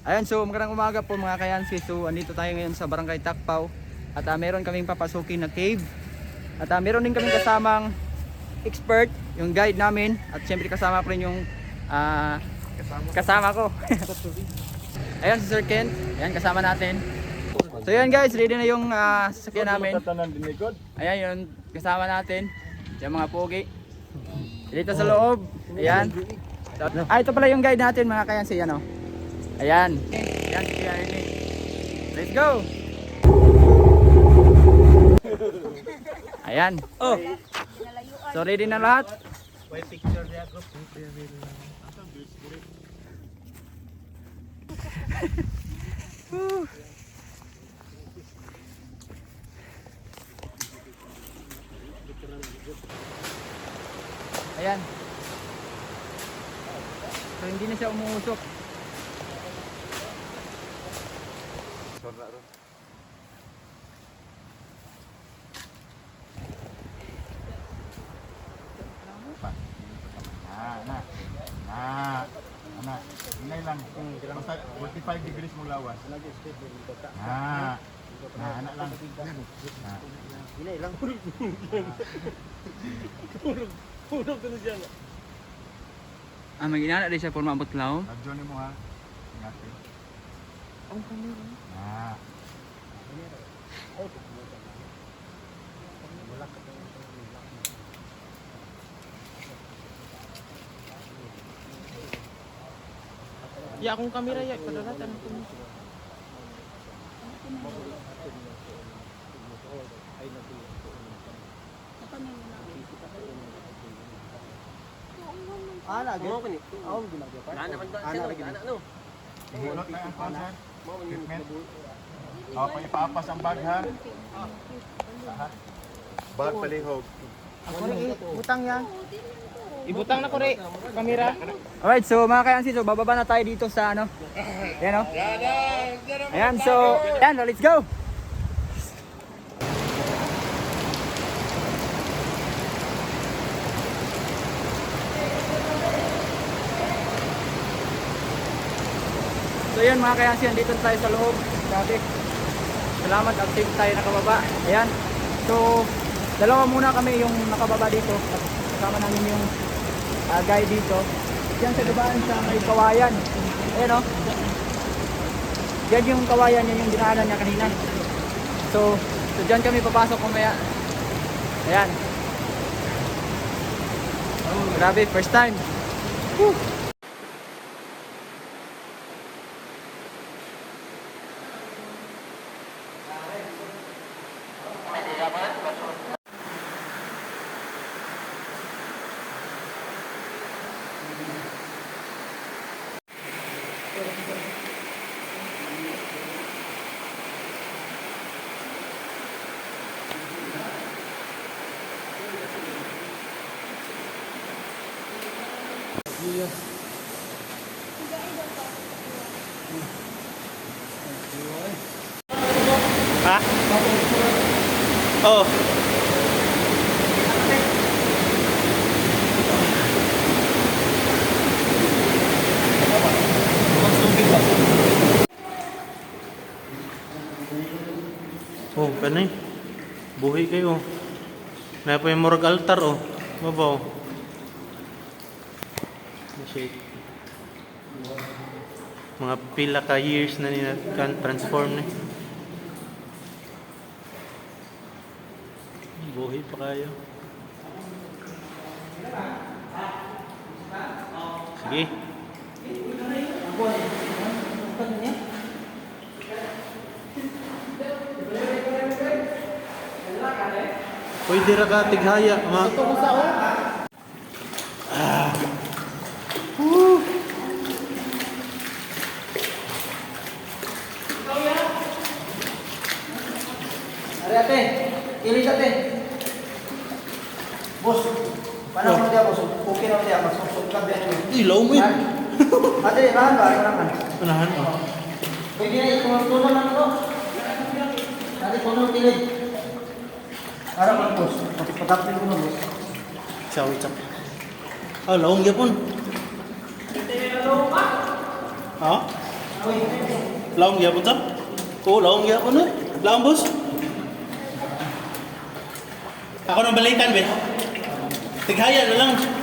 Ayan, so magandang umaga po mga kayansi. So andito tayo ngayon sa Barangay Takpaw. At ah, meron kaming papasukin na cave. At ah, meron din kaming kasamang expert, yung guide namin. At syempre kasama pa rin yung ah, kasama ko. Ayan si Sir Kent. Ayan kasama natin. So yan guys, ready na yung ah, sasakyan namin. Ayan yung kasama natin. Yung mga pogi. Dito sa loob. Ayan. Ah, ito pala yung guide natin mga kayansi. Yan o. Ayan. Ayan si Kuya Ernie. Let's go! Ayan. Oh. So ready na lahat? May picture niya ko. Ayan. So hindi na siya umuusok. Ah, na. Na. Ana. Inay lang. Basta 45 degrees mo lawas. Ah. Na, anak lang. Na. Inay lang. Ah, mag-inana din siya for maabot lao. Radyo ni mo ha. Ingati. Ang kamera. Na. Ya akong kamera ya kadalatan ko. Ana gyud. Mo ni. Aw ginagawa pa. Ana man ana lagi. Ana no. Ihulot na ang concert. Equipment. O, pa ipaapas ang bag ha. Bag palihog. Ako rin utang yan. Ibutang na ko re kamera. Alright, so mga kayansi, so bababa na tayo dito sa ano. Ayan o. Ayan, so, ayan, let's go! So yun mga kayansi, andito tayo sa loob. Grabe. Salamat at safe tayo nakababa. Ayan. So, dalawa muna kami yung nakababa dito. Kasama namin yung uh, guy dito. Diyan sa gabaan sa may kawayan. Ayan o. Yan yung kawayan, yan yung dinaanan niya kanina. So, so diyan kami papasok kumaya. Ayan. Oh, grabe, first time. Woo! Ha? Oh. Oh, kanay. Buhay kayo. May pa yung murag altar oh. Mabaw. Shake. Mga pila ka years na nila kan transform na. Buhay pa kayo. Sige. Pwede ra ka tighaya, ma. Ah. Yun. Ate, rahan ba? Ano naman? Unahan oh. Pwede na ito, tunon lang ito. Ate, tunon tilid. Para man bos, pagkapin ko na bos. Sawi chak. Ah, laong yapon. Ha? Laong gyapon ta? Oo, laong gyapon no. Laong boss. Ako nang balikan, be. Tighaya na lang.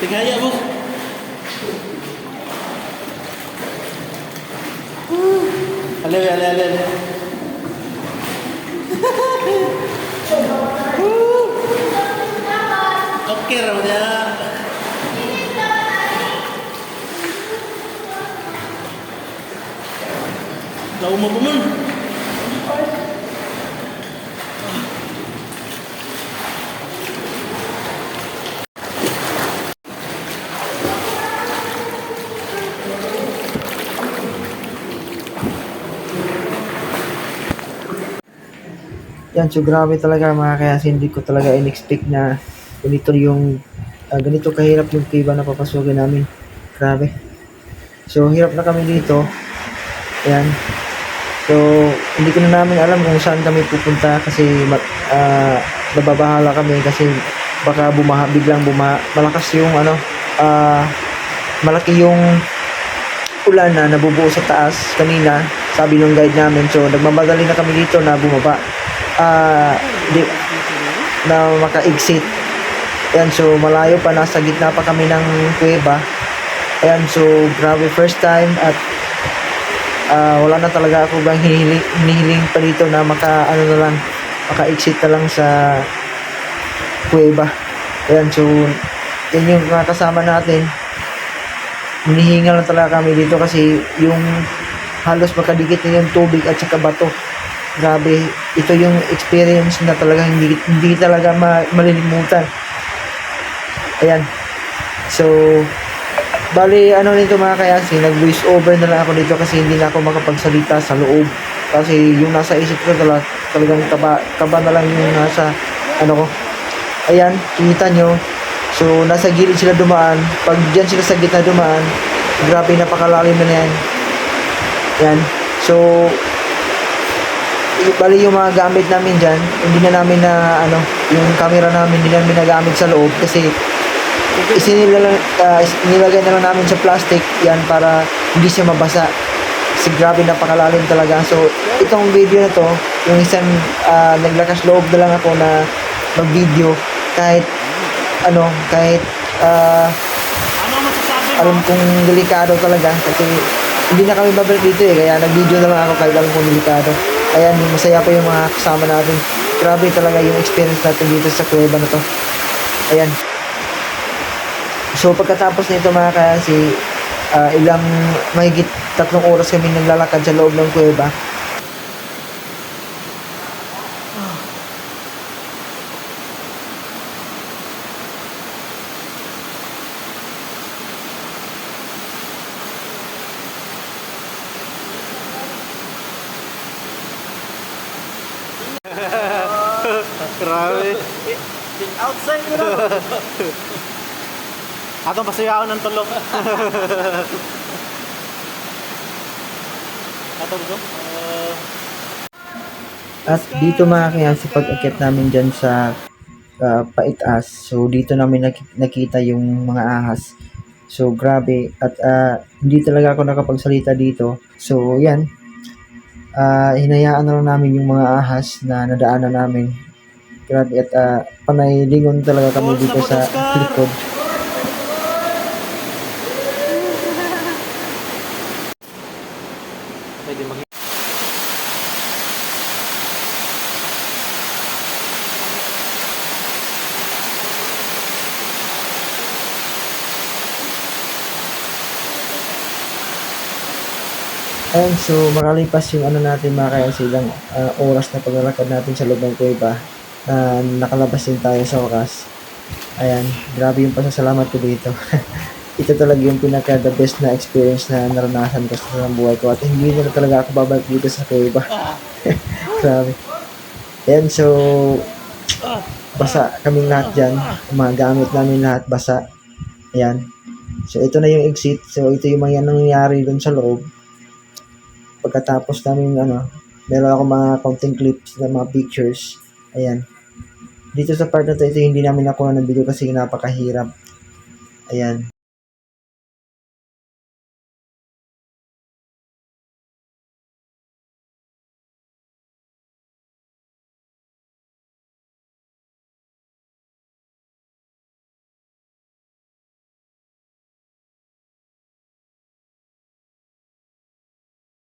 Tiga ayat bu. Alah, alah, alah. Ale. Okey, Raja. dah umur pemen? Yan, so grabe talaga mga kaya hindi ko talaga in-expect na ganito yung ah, ganito kahirap yung kiba na papasukin namin. Grabe. So hirap na kami dito. Yan. So hindi ko na namin alam kung saan kami pupunta kasi ah, nababahala kami kasi baka bumaha biglang bumaha malakas yung ano ah, malaki yung ulan na nabubuo sa taas kanina sabi ng guide namin so nagmamadali na kami dito na bumaba ah di, na maka-exit ayan so malayo pa nasa gitna pa kami ng kuweba. Ayan so grabe first time at ah, wala na talaga ako bang hinihiling, hinihiling pa dito na maka ano na lang maka-exit na lang sa kuweba. Ayan so yan yung mga kasama natin. Hinihingal na talaga kami dito kasi yung halos makadikit na yung tubig at saka bato. Grabe, ito yung experience na talaga hindi, hindi talaga ma, malilimutan. Ayan. So, bali ano nito mga kayasi, nag voice over na lang ako dito kasi hindi na ako makapagsalita sa loob. Kasi yung nasa isip ko talaga, talagang kaba, kaba na lang yung nasa ano ko. Ayan, kita nyo, So, nasa gilid sila dumaan. Pag dyan sila sa gitna dumaan, grabe napakalalim na yan. Yan. So, bali yung mga gamit namin dyan, hindi na namin na, ano, yung camera namin, hindi namin nagamit sa loob kasi isinila uh, nilagay na lang namin sa plastic yan para hindi siya mabasa. Kasi grabe napakalalim talaga. So itong video na to yung isang ah, naglakas loob na lang ako na mag video kahit ano kahit ah, mo? alam kong delikado talaga kasi hindi na kami babalik dito eh kaya nag-video na lang ako kahit alam kong delikado ayan masaya pa yung mga kasama natin. Grabe talaga yung experience natin dito sa kuweba na to. Ayan. So pagkatapos nito mga kasi ah, ilang mahigit tatlong oras kami naglalakad sa loob ng kuweba Grabe. Outside mo na. Atong pasayaw ng tulog. Atong ko? Uh, At dito mga kaya sa pag-akit namin dyan sa uh, Paitas, so dito namin nak- nakita yung mga ahas. So grabe at ah, hindi talaga ako nakapagsalita dito. So yan, Ah hinayaan na lang namin yung mga ahas na nadaanan namin. Grabe at ah, panay lingon talaga kami dito sa likod. pwede mag Ayun, so makalipas yung ano natin mga kaya silang ah, oras na paglalakad natin sa loob ng kuweba na nakalabas din tayo sa wakas. Ayan, grabe yung pasasalamat ko dito. Ito talaga yung pinaka the best na experience na naranasan ko sa buhay ko at hindi na talaga ako babalik dito sa kuweba. grabe. Ayan, so basa kaming lahat dyan. Yung mga gamit namin lahat basa. Ayan. So, ito na yung exit. So, ito yung mga nangyayari dun sa loob. Pagkatapos namin, ano, meron ako mga content clips na mga pictures. Ayan. Dito sa part na to, ito hindi namin nakuha ng video kasi napakahirap. Ayan.